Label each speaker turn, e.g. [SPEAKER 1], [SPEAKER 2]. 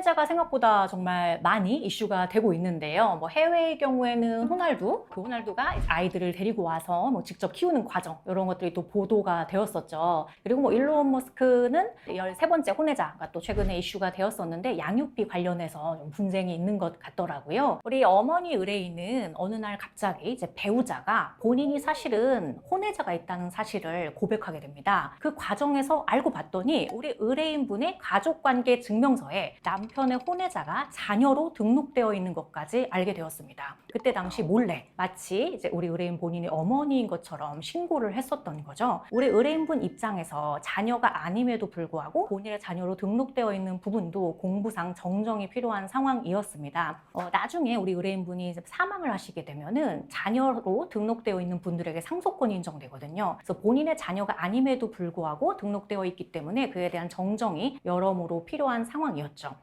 [SPEAKER 1] 혼외자가 생각보다 정말 많이 이슈가 되고 있는데요. 뭐 해외의 경우에는 호날두, 그 호날두가 아이들을 데리고 와서 뭐 직접 키우는 과정 이런 것들이 또 보도가 되었었죠. 그리고 뭐 일론 머스크는 13번째 혼외자가 또 최근에 이슈가 되었었는데 양육비 관련해서 좀 분쟁이 있는 것 같더라고요. 우리 어머니 의뢰인은 어느 날 갑자기 이제 배우자가 본인이 사실은 혼외자가 있다는 사실을 고백하게 됩니다. 그 과정에서 알고 봤더니 우리 의뢰인분의 가족관계 증명서에 남 편의 혼외자가 자녀로 등록되어 있는 것까지 알게 되었습니다. 그때 당시 몰래 마치 이제 우리 의뢰인 본인이 어머니인 것처럼 신고를 했었던 거죠. 우리 의뢰인분 입장에서 자녀가 아님에도 불구하고 본인의 자녀로 등록되어 있는 부분도 공부상 정정이 필요한 상황이었습니다. 어, 나중에 우리 의뢰인분이 사망을 하시게 되면은 자녀로 등록되어 있는 분들에게 상속권이 인정되거든요. 그래서 본인의 자녀가 아님에도 불구하고 등록되어 있기 때문에 그에 대한 정정이 여러모로 필요한 상황이었죠.